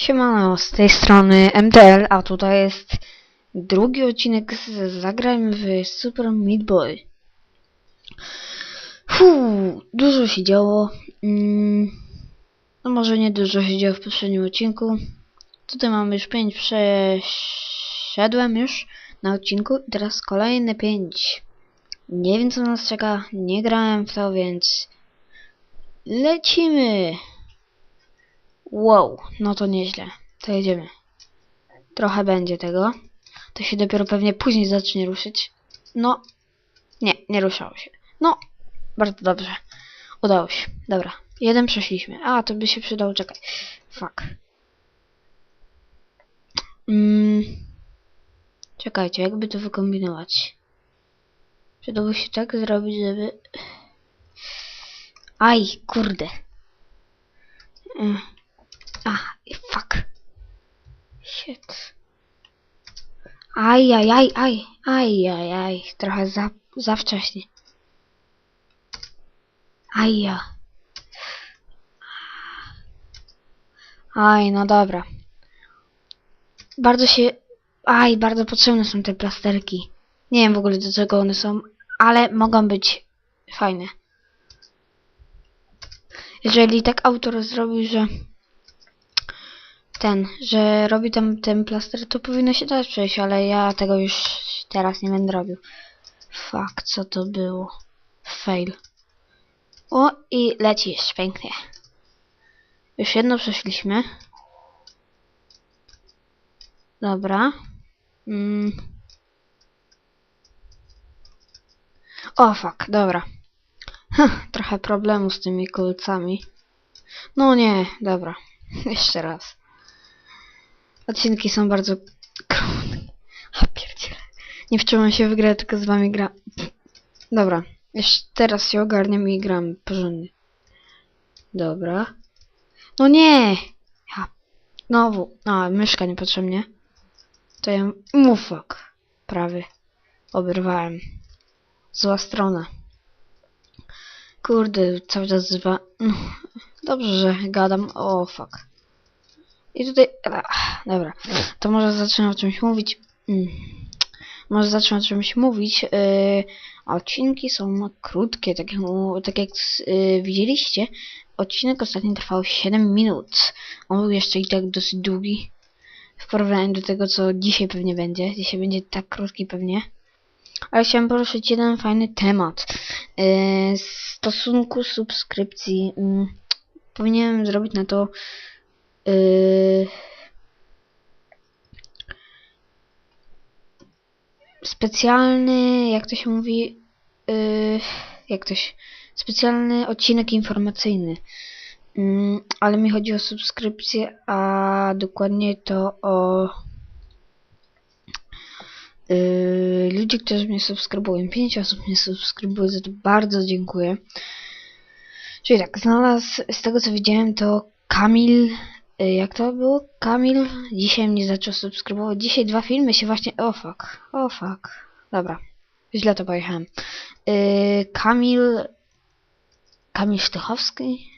Siemano, z tej strony MTL, a tutaj jest drugi odcinek z Zagrajmy w Super Meat Boy. Fuu, dużo się działo. Mm, no może nie dużo się działo w poprzednim odcinku. Tutaj mamy już 5, przeszedłem już na odcinku i teraz kolejne 5. Nie wiem co nas czeka, nie grałem w to, więc lecimy! Wow, no to nieźle. To jedziemy. Trochę będzie tego. To się dopiero pewnie później zacznie ruszyć. No. Nie, nie ruszało się. No. Bardzo dobrze. Udało się. Dobra. Jeden przeszliśmy. A, to by się przydało czekać. Fuck. Mm. Czekajcie, jakby to wykombinować. Przydałoby się tak zrobić, żeby... Aj, kurde. Mm. A, fuck. Shit. Aj, aj, aj, aj, aj, aj, aj. Trochę za, za wcześnie. Aj, ja. Aj, no dobra. Bardzo się... Aj, bardzo potrzebne są te plasterki. Nie wiem w ogóle do czego one są, ale mogą być fajne. Jeżeli tak autor zrobił, że ten, że robi tam ten plaster, to powinno się dać przejść, ale ja tego już teraz nie będę robił. Fuck, co to było? Fail. O, i lecisz, pięknie. Już jedno przeszliśmy. Dobra. Mm. O, fuck, dobra. Trochę problemu z tymi kolcami. No nie, dobra. Jeszcze raz. Odcinki są bardzo krótkie. A pierdziele. Nie wczułam się w grę, tylko z wami gra. Dobra. Jeszcze teraz się ogarniam i gram porządnie. Dobra. No nie! Ja. Znowu. A, myszka niepotrzebnie. To ja... Fuck. Prawy. Oberwałem. Zła strona. Kurde, cały czas zwa... Dobrze, że gadam. O, fuck. I tutaj... Ach, dobra. To może zacznę o czymś mówić. Mm. Może zacznę o czymś mówić. Yy, odcinki są krótkie, tak jak, tak jak yy, widzieliście. Odcinek ostatni trwał 7 minut. On był jeszcze i tak dosyć długi. W porównaniu do tego, co dzisiaj pewnie będzie. Dzisiaj będzie tak krótki pewnie. Ale chciałem poruszyć jeden fajny temat. Yy, stosunku subskrypcji. Yy, powinienem zrobić na to yy, specjalny, jak to się mówi, yy, jak to się, specjalny odcinek informacyjny. Yy, ale mi chodzi o subskrypcję, a dokładnie to o yy, ludzi, którzy mnie subskrybują. 5 osób mnie subskrybuje, za to bardzo dziękuję. Czyli tak, znalazł, z tego co widziałem, to Kamil, jak to było? Kamil dzisiaj mnie zaczął subskrybować. Dzisiaj dwa filmy się właśnie, o oh fuck, o oh fuck. Dobra, źle to pojechałem. Yy, Kamil, Kamil Sztychowski?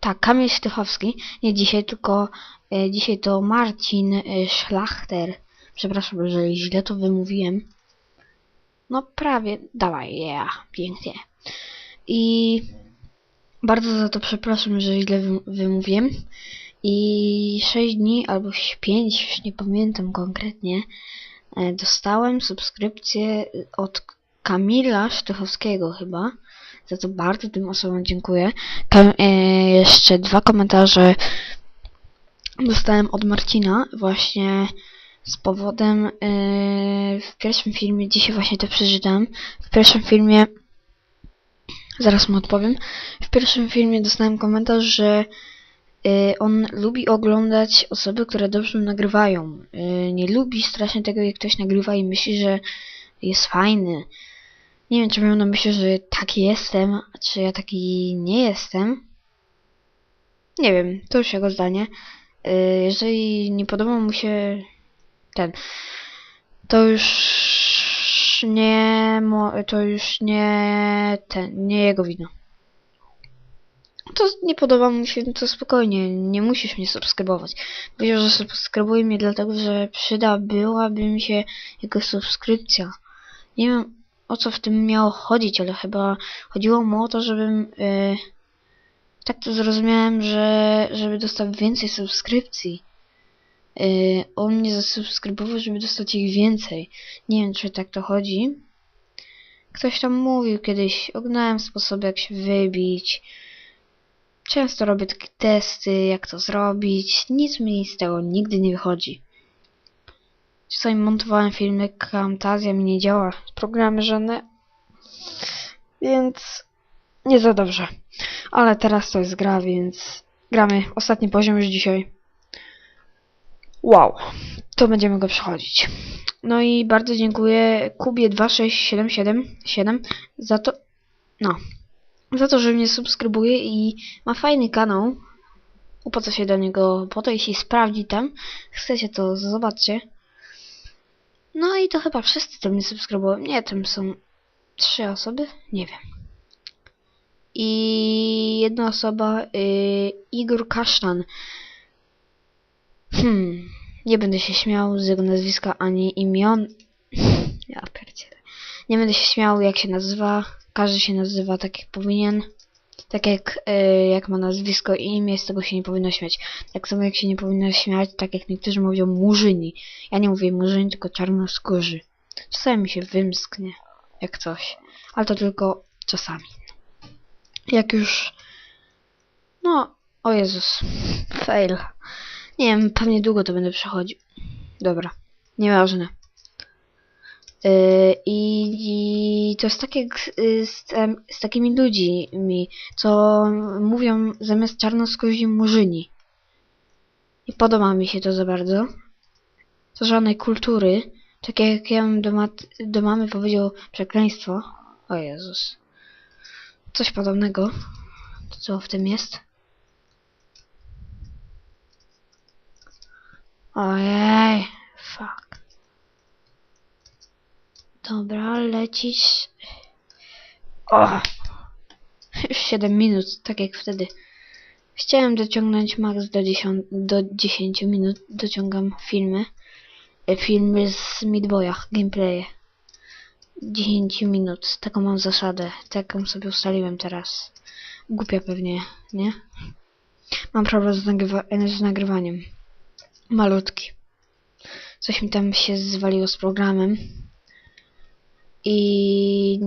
Tak, Kamil Sztychowski. Nie dzisiaj, tylko y, dzisiaj to Marcin y, Szlachter. Przepraszam, jeżeli źle to wymówiłem. No prawie, dawaj, yeah, pięknie. I bardzo za to przepraszam, że źle wymówiłem. I 6 dni albo 5, już nie pamiętam konkretnie, dostałem subskrypcję od Kamila Sztychowskiego chyba. Za to bardzo tym osobom dziękuję. Kam e, jeszcze dwa komentarze dostałem od Marcina właśnie z powodem e, w pierwszym filmie, dzisiaj właśnie to przeczytałem, w pierwszym filmie Zaraz mu odpowiem. W pierwszym filmie dostałem komentarz, że y, on lubi oglądać osoby, które dobrze nagrywają. Y, nie lubi strasznie tego, jak ktoś nagrywa i myśli, że jest fajny. Nie wiem, czy miał na myśli, że taki jestem, czy ja taki nie jestem. Nie wiem, to już jego zdanie. Y, jeżeli nie podoba mu się ten, to już nie, to już nie ten, nie jego wina. to nie podoba mu się, to spokojnie, nie musisz mnie subskrybować. Powiedział, że subskrybuje mnie dlatego, że przyda byłaby mi się jego subskrypcja. Nie wiem o co w tym miało chodzić, ale chyba chodziło mu o to, żebym... e, tak to zrozumiałem, że żeby dostał więcej subskrypcji. E, on mnie zasubskrybował, żeby dostać ich więcej. Nie wiem, czy tak to chodzi. Ktoś tam mówił kiedyś, oglądałem sposoby jak się wybić. Często robię takie testy, jak to zrobić. Nic mi z tego nigdy nie wychodzi. Czasami montowałem filmy, Camtasia mi nie działa, programy żadne. Więc nie za dobrze. Ale teraz to jest gra, więc gramy ostatni poziom już dzisiaj. Wow, to będziemy go przechodzić. No i bardzo dziękuję Kubie 26777 za to, no, za to, że mnie subskrybuje i ma fajny kanał. Co się do niego, po to jeśli sprawdzi tam, chcecie to zobaczcie. No i to chyba wszyscy to mnie subskrybują. Nie, tam są trzy osoby, nie wiem. I jedna osoba, y, Igor Kasztan. Hmm, nie będę się śmiał z jego nazwiska ani imion. Ja pierdzielę. Nie będę się śmiał jak się nazywa. Każdy się nazywa tak jak powinien. Tak jak, y, jak ma nazwisko i imię, z tego się nie powinno śmiać. Tak samo jak się nie powinno śmiać, tak jak niektórzy mówią murzyni. Ja nie mówię murzyni, tylko czarnoskórzy. Czasami mi się wymsknie, jak coś. Ale to tylko czasami. Jak już... No, o Jezus. Fail. Nie wiem, pewnie długo to będę przechodził. Dobra, nieważne. Yy, I, I to jest jak z, z, em, z takimi ludźmi, co mówią zamiast czarnoskórzy murzyni. Nie podoba mi się to za bardzo. To żadnej kultury. Tak jak ja bym do, mat, do mamy powiedział przekleństwo. O Jezus. Coś podobnego. To co w tym jest? Ojej, fuck. Dobra, lecić. O! Już 7 minut, tak jak wtedy. Chciałem dociągnąć max do 10, do 10 minut. Dociągam filmy. E, Filmy z Midboyach, gameplaye. 10 minut. Taką mam zasadę. Taką sobie ustaliłem teraz. Głupia pewnie, nie? Mam problem z, nagrywa z nagrywaniem. Malutki. Coś mi tam się zwaliło z programem. I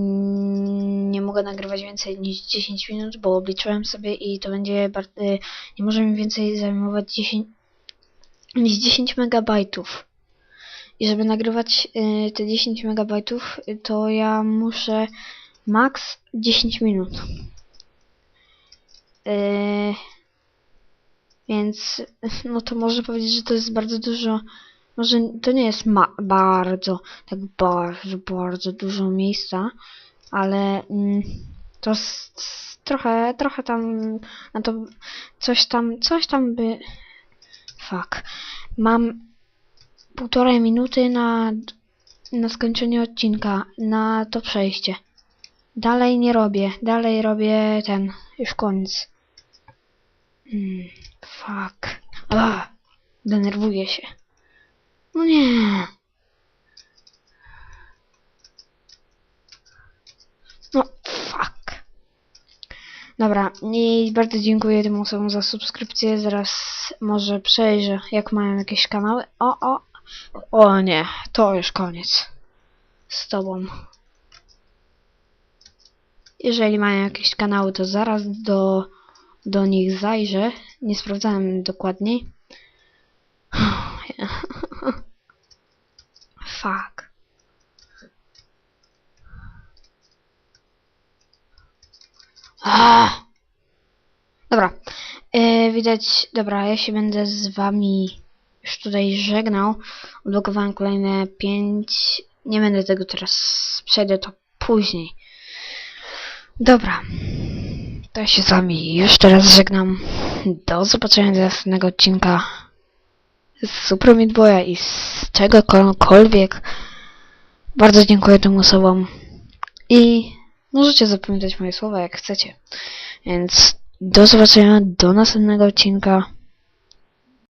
nie mogę nagrywać więcej niż 10 minut, bo obliczyłem sobie i to będzie y, nie może mi więcej zajmować 10 niż 10 megabajtów. I żeby nagrywać y, te 10 megabajtów, y, to ja muszę max 10 minut. Y, więc no to można powiedzieć, że to jest bardzo dużo. Może to nie jest bardzo, tak bardzo, bardzo dużo miejsca, ale mm, to trochę, trochę tam na to coś tam, coś tam by. Fuck. Mam półtorej minuty na, na skończenie odcinka, na to przejście. Dalej nie robię, dalej robię ten, już koniec. Mm, fuck. Ah, denerwuję się. No nie. No, fuck. Dobra, i bardzo dziękuję tym osobom za subskrypcję. Zaraz może przejrzę, jak mają jakieś kanały. O, o. O nie, to już koniec. Z tobą. Jeżeli mają jakieś kanały, to zaraz do, do nich zajrzę. Nie sprawdzałem dokładniej. Fuck. Ah! Dobra. E, widać, dobra, ja się będę z wami już tutaj żegnał. Odblokowałem kolejne 5. Nie będę tego teraz, przejdę to później. Dobra. To ja się z wami już teraz żegnam. Do zobaczenia do następnego odcinka z Super Meat Boya i z czegokolwiek. Bardzo dziękuję tym osobom. I możecie zapamiętać moje słowa jak chcecie. Więc do zobaczenia do następnego odcinka.